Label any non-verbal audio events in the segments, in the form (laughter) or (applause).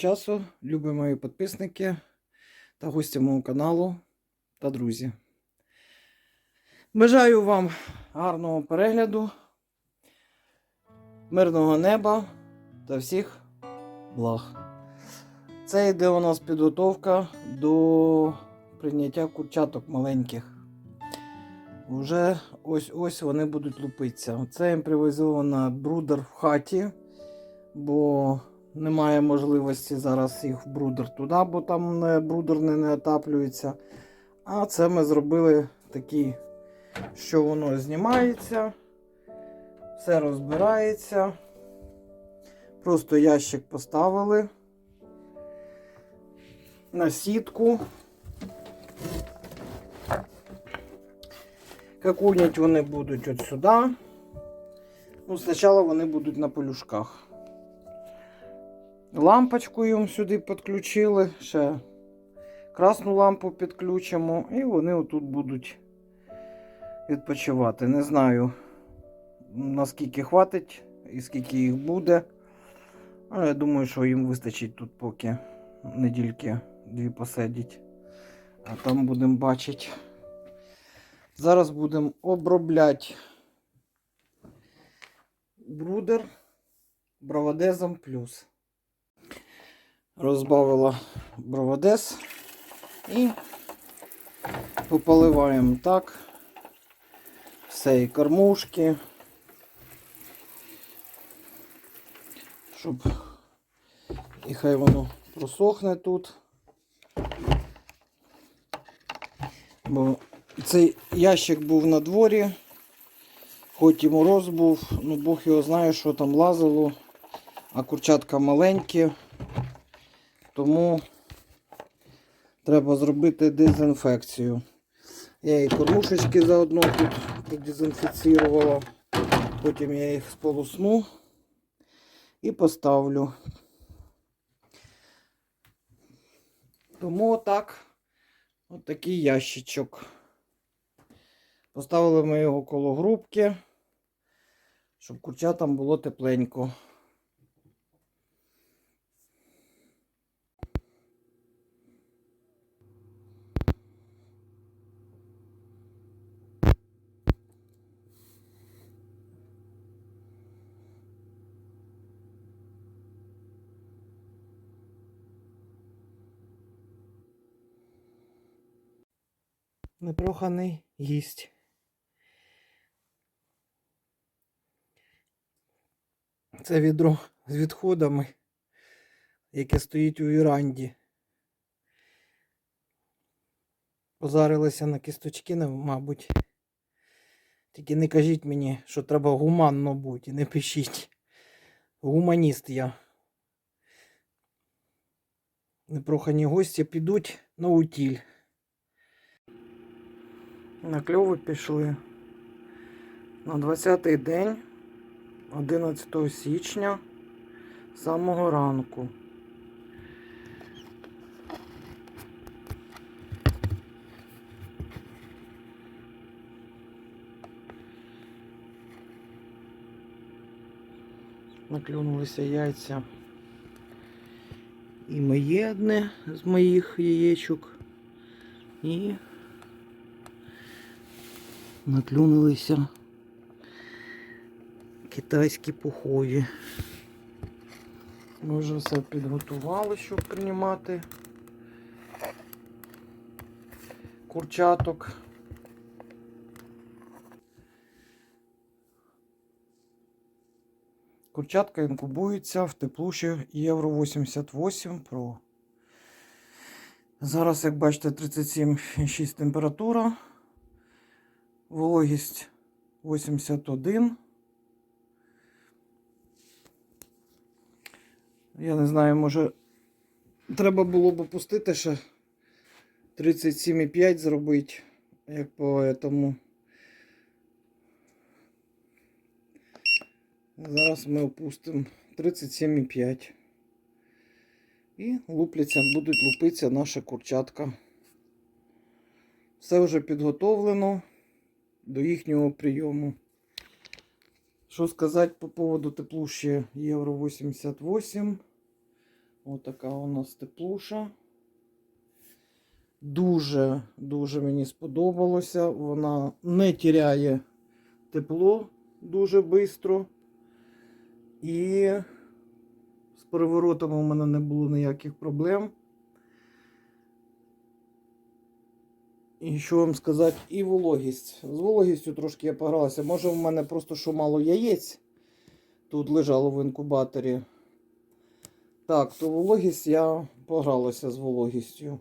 часу, любі мої підписники та гості мого каналу та друзі. Бажаю вам гарного перегляду, мирного неба та всіх благ. Це йде у нас підготовка до прийняття курчаток маленьких. Уже ось-ось вони будуть лупитися. Це привезла брудер в хаті, бо немає можливості зараз їх в брудер туди, бо там брудер не, не отаплюється. А це ми зробили такий, що воно знімається, все розбирається. Просто ящик поставили на сітку. Какунять вони будуть от сюди. Ну, спочатку вони будуть на полюшках. Лампочку їм сюди підключили, ще красну лампу підключимо, і вони отут будуть відпочивати. Не знаю, наскільки хватить і скільки їх буде. Але я думаю, що їм вистачить тут поки недільки дві посидіть. А там будемо бачити. Зараз будемо обробляти брудер броводезом плюс. Розбавила броводез і пополиваємо так. Все і кормушки, щоб і хай воно просохне тут. Бо цей ящик був на дворі, хоч і мороз був, ну Бог його знає, що там лазило, а курчатка маленькі, тому треба зробити дезінфекцію. Я і кормушечки заодно тут продезінфіцірувала, потім я їх сполосну і поставлю. Тому отак, от такий ящичок. Поставили ми його коло грубки, щоб курчатам було тепленько. Непроханий гість. Це відро з відходами, яке стоїть у віранді. Позарилося на кісточки, мабуть. Тільки не кажіть мені, що треба гуманно бути, не пишіть. Гуманіст я. Непрохані гості підуть на утіль. На кльови пішли на 20-й день 11 січня з самого ранку. Наклюнулися яйця. І моє одне з моїх яєчок. І наклюнилися китайські пухові. Ми вже все підготували, щоб приймати курчаток. Курчатка інкубується в теплуші Євро 88 Pro. Зараз, як бачите, 37,6 температура. Вологість 81. Я не знаю, може треба було б опустити ще 37,5 зробити, як по этому. Зараз ми опустимо 37,5. І лупляться, будуть лупитися наша курчатка. Все вже підготовлено до їхнього прийому. Що сказати по поводу теплуші Євро 88. Отака у нас теплуша. Дуже, дуже мені сподобалося. Вона не тіряє тепло дуже швидко. І з переворотами у мене не було ніяких проблем. І що вам сказати, і вологість. З вологістю трошки я погралася. Може, в мене просто що мало яєць тут лежало в інкубаторі. Так, то вологість я погралася з вологістю.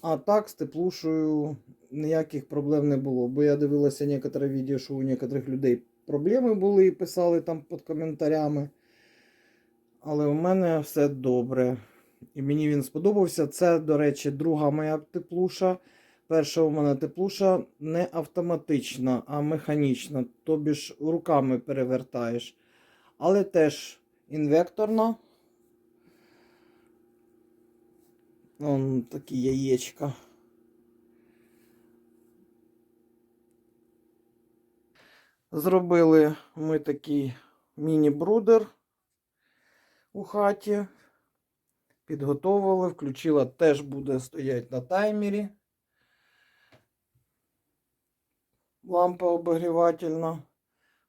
А так, з теплушою ніяких проблем не було. Бо я дивилася некоторе відео, що у некоторих людей проблеми були і писали там під коментарями. Але у мене все добре. І мені він сподобався. Це, до речі, друга моя теплуша. Перша у мене теплуша не автоматична, а механічна. Тобі ж руками перевертаєш. Але теж інвекторна. Вон такі яєчка. Зробили ми такий міні-брудер у хаті. Підготовили, включила, теж буде стояти на таймері. Лампа обогрівательна.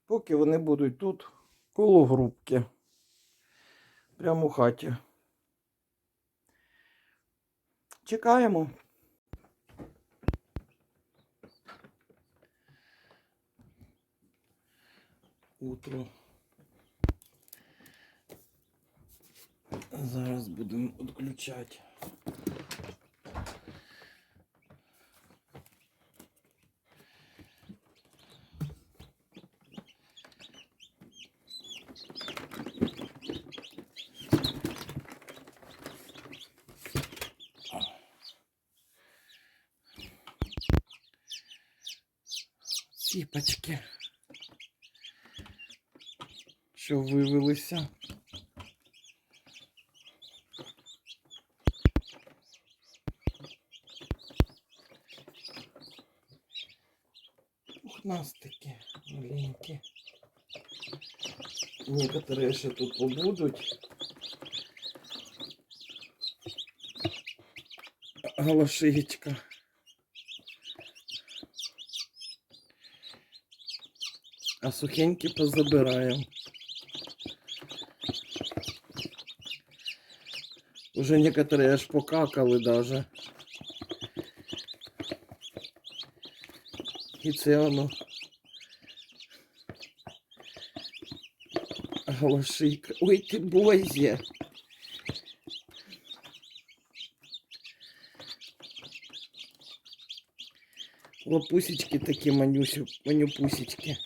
Поки вони будуть тут коло грубки. Прямо у хаті. Чекаємо. Утро. Зараз будемо відключати. Пухнастики маленькі. Некоторые ще тут побудуть. Галашичка. А сухенькі позабираємо. Уже некоторые аж покакали даже. І це воно. Галашийка. Ой, ти бойзе. Лапусечки такі манюсю, манюпусечки.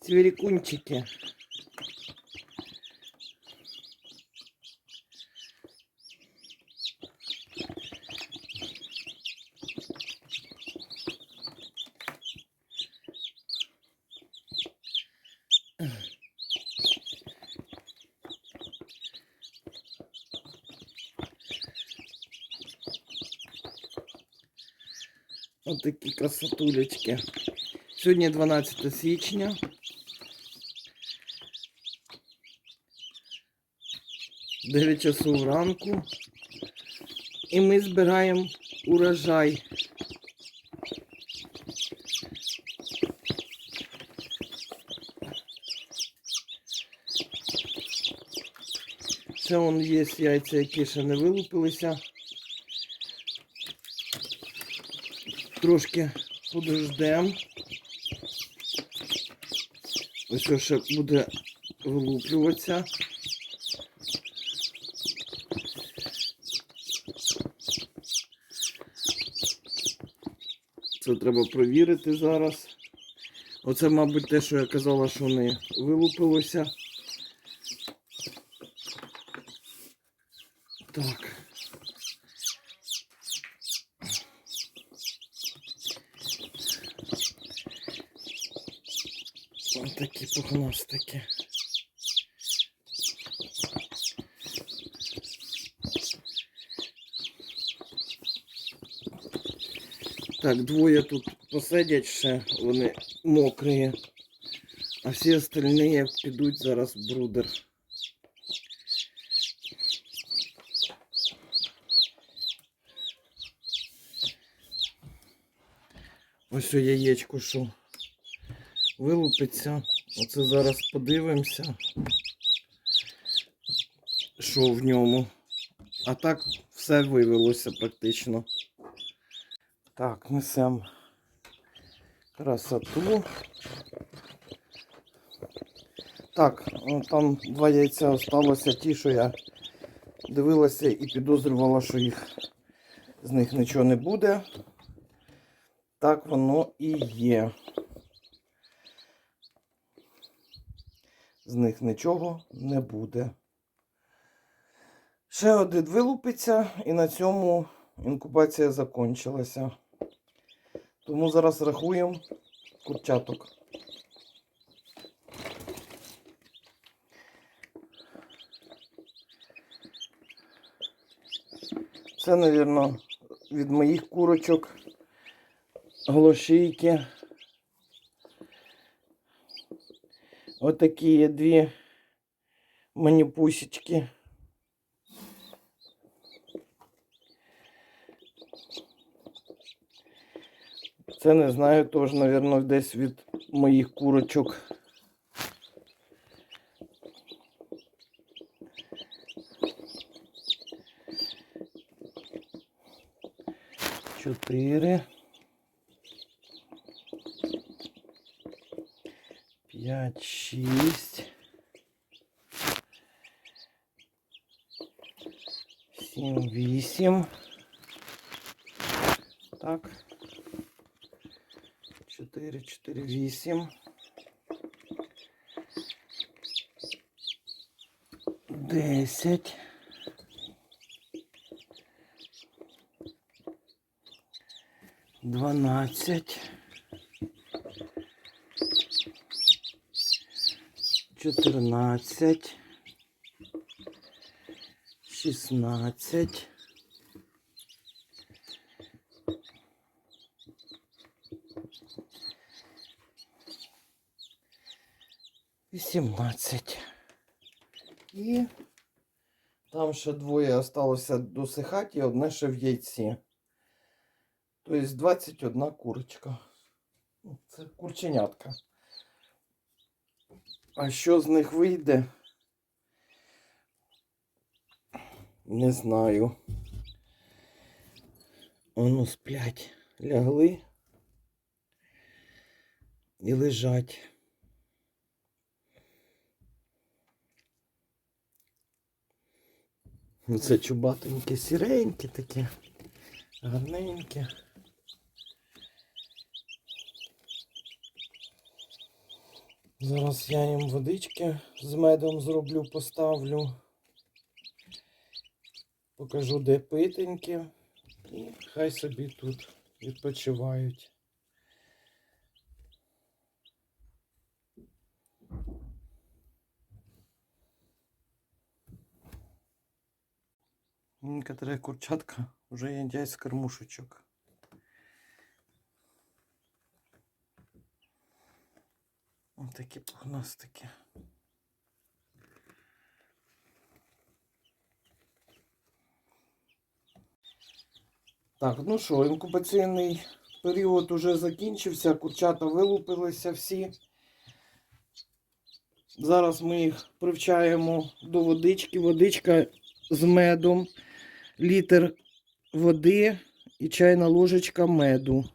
Цвірікунчики. Ось такі красотулечки. Сьогодні 12 січня. Дев'ять часов ранку. І ми збираємо урожай. Це он є яйця, які ще не вилупилися. Трошки подождем. Ось ще буде вилуплюватися. Це треба провірити зараз. Оце, мабуть, те, що я казала, що не вилупилося. Так. Ось такі пухнастики. Так, двоє тут посидять ще, вони мокрі. А всі остальні підуть зараз в брудер. Ось у яєчко, що вилупиться. Оце зараз подивимося, що в ньому. А так все вивелося практично. Так, несемо красоту. Так, ну, там два яйця осталося, ті, що я дивилася і підозрювала, що їх з них нічого не буде. Так воно і є. З них нічого не буде. Ще один вилупиться, і на цьому інкубація закінчилася. Тому зараз рахуємо курчаток. Це, мабуть, від моїх курочок глошийки. Отакі є дві маніпусечки. Це не знаю, теж, мабуть, десь від моїх курочок. Чотири. П'ять, шість. Сім, вісім. Так. Чотири, чотири, вісім. Десять. Дванадцять. Чотирнадцять. Шістнадцять. Вісімнадцять. І там ще двоє осталося досихати, і одне ще в яйці. Тобто 21 курочка. Ну, Це курченятка. А що з них вийде? Не знаю. Воно сплять. Лягли і лежать. Ну, Це чубатеньке, сіреньке таке, гарненьке. Зараз я їм водички з медом зроблю, поставлю. Покажу, де питеньки. І хай собі тут відпочивають. Некоторые курчатка вже їдять з кормушечок. Ось такі пухнастики. Так, ну що, інкубаційний період уже закінчився, курчата вилупилися всі. Зараз ми їх привчаємо до водички. Водичка з медом, літр води і чайна ложечка меду.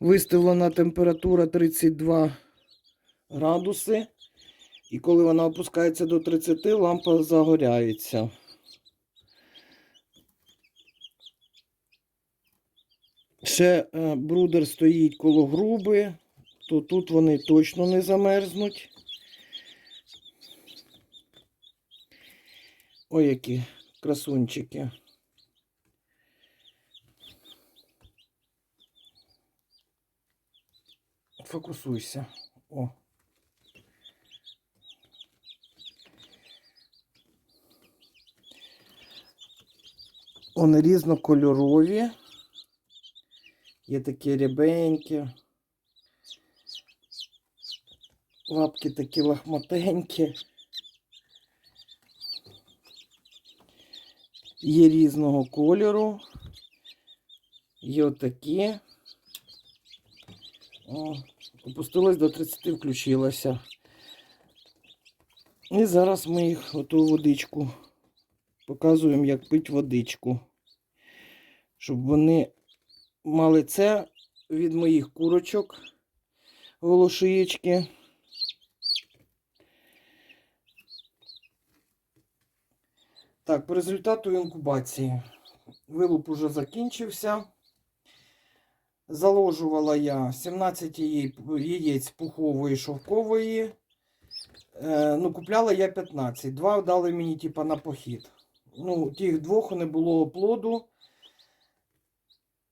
Виставлена температура 32 градуси. І коли вона опускається до 30, лампа загоряється. Ще е, брудер стоїть коло груби, то тут вони точно не замерзнуть. Ой, які красунчики. Фокусуйся. О. Вони різнокольорові. Є такі рябенькі. Лапки такі лахматенькі. Є різного кольору. Є отакі. О, опустилась до 30, включилася. І зараз ми їх оту водичку показуємо, як пить водичку. Щоб вони мали це від моїх курочок голошиєчки. Так, по результату інкубації. Вилуп уже закінчився. Заложувала я 17 яєць пухової шовкової. Е, ну, купляла я 15. Два дали мені, типа, на похід. Ну, тих двох не було плоду.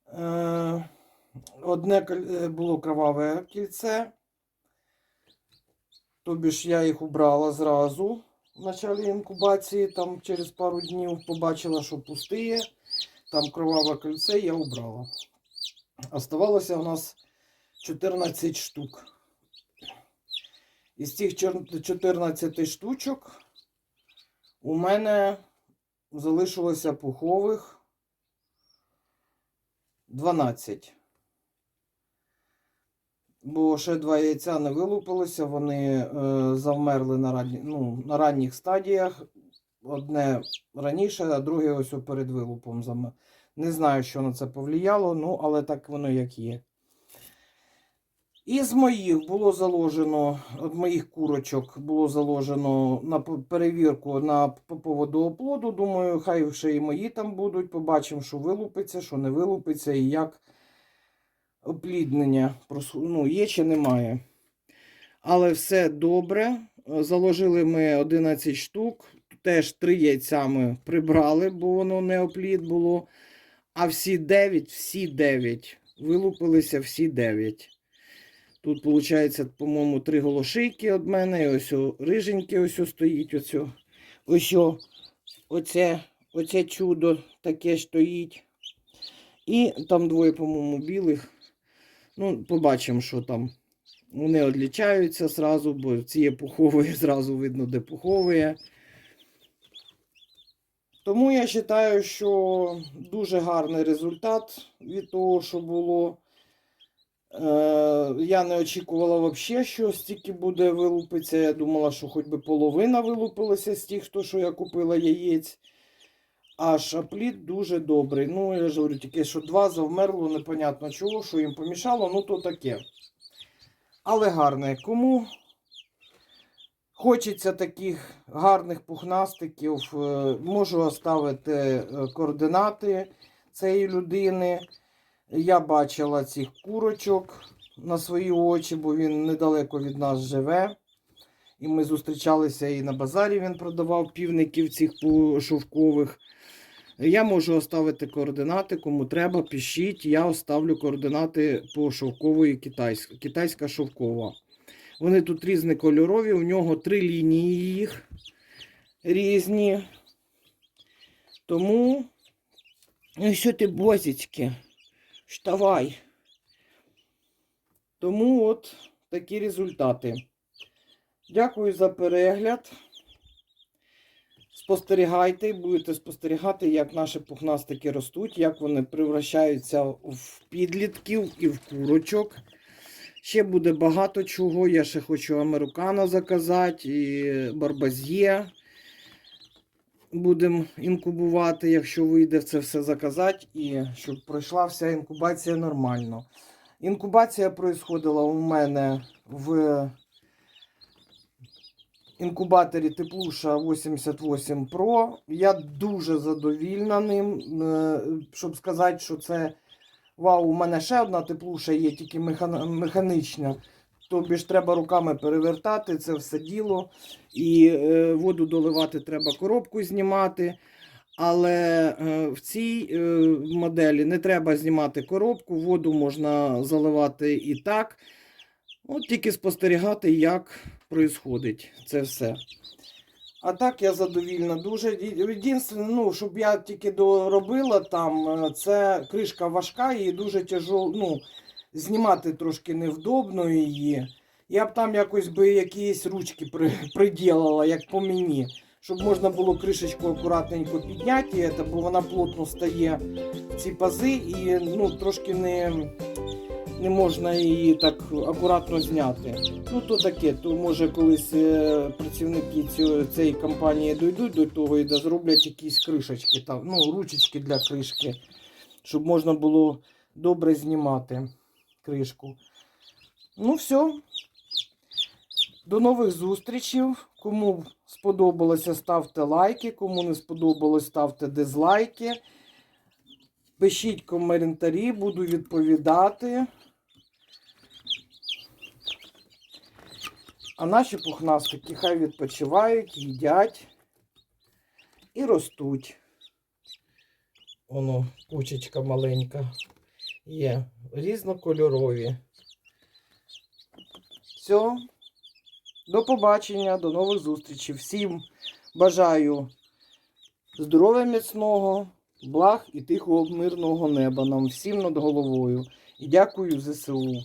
Е, одне е, було кроваве кільце. Тобі ж я їх убрала зразу в началі інкубації. Там через пару днів побачила, що пустиє. Там кроваве кільце я убрала. Оставалося у нас 14 штук. Із цих 14 штучок у мене залишилося пухових 12. Бо ще два яйця не вилупилися, вони е, завмерли на, ранні, ну, на ранніх стадіях. Одне раніше, а друге ось перед вилупом. Не знаю, що на це повлияло, ну, але так воно як є. Із моїх було заложено, від моїх курочок було заложено на перевірку на по поводу оплоду. Думаю, хай ще і мої там будуть. Побачимо, що вилупиться, що не вилупиться і як опліднення ну, є чи немає. Але все добре. Заложили ми 11 штук. Теж 3 яйця ми прибрали, бо воно не оплід було. А всі 9, всі 9. Вилупилися всі 9. Тут, виходить, по-моєму, три голошийки від мене. І ось риженьке ось стоїть. Ось, ось оце, оце чудо таке стоїть. І там двоє, по-моєму, білих. Ну, побачимо, що там. Вони відлічаються зразу, бо ці є пухові, (laughs) зразу видно, де пухові. Тому я вважаю, що дуже гарний результат від того, що було. Е, я не очікувала взагалі, що стільки буде вилупитися. Я думала, що хоч би половина вилупилася з тих, хто, що я купила яєць. А шапліт дуже добрий. Ну, я ж говорю, тільки що два завмерло, непонятно чого, що їм помішало, ну то таке. Але гарне. Кому хочеться таких гарних пухнастиків, е, можу оставити е, координати цієї людини. Я бачила цих курочок на свої очі, бо він недалеко від нас живе. І ми зустрічалися і на базарі він продавав півників цих шовкових. Я можу оставити координати, кому треба, пишіть. Я оставлю координати по шовкової китайська, китайська шовкова. Вони тут різнокольорові, у нього три лінії їх різні. Тому, ну що ти, бозічки, вставай. Тому от такі результати. Дякую за перегляд. Спостерігайте, будете спостерігати, як наші пухнастики ростуть, як вони превращаються в підлітків і в курочок. Ще буде багато чого. Я ще хочу американо заказати, і барбазє. Будемо інкубувати, якщо вийде це все заказати, і щоб пройшла вся інкубація нормально. Інкубація происходила у мене в інкубаторі Теплуша 88 Pro. Я дуже задовільна ним. Е, Щоб сказати, що це вау, у мене ще одна теплуша є, тільки механічна. Тобі ж треба руками перевертати це все діло. І е, воду доливати треба коробку знімати. Але е, в цій е, моделі не треба знімати коробку, воду можна заливати і так. От тільки спостерігати, як происходить це все. А так я задовільна дуже. Єдине, ну, щоб я тільки доробила там, е, це кришка важка і дуже тяжело, ну, знімати трошки невдобно її. Я б там якось би якісь ручки при, приділила, як по мені, щоб можна було кришечку акуратненько підняти, бо вона плотно стає ці пази і ну, трошки не, не можна її так акуратно зняти. Ну, то таке, то може колись е, працівники цієї компанії дійдуть до того і зроблять якісь кришечки, там, ну, ручечки для кришки, щоб можна було добре знімати кришку. Ну, все. До нових зустрічей. Кому сподобалося, ставте лайки. Кому не сподобалось, ставте дизлайки. Пишіть коментарі, буду відповідати. А наші пухнастики хай відпочивають, їдять і ростуть. Воно, кучечка маленька є. Різнокольорові. Все. До побачення, до нових зустрічей. Всім бажаю здоров'я міцного, благ і тихого мирного неба нам всім над головою. І дякую ЗСУ.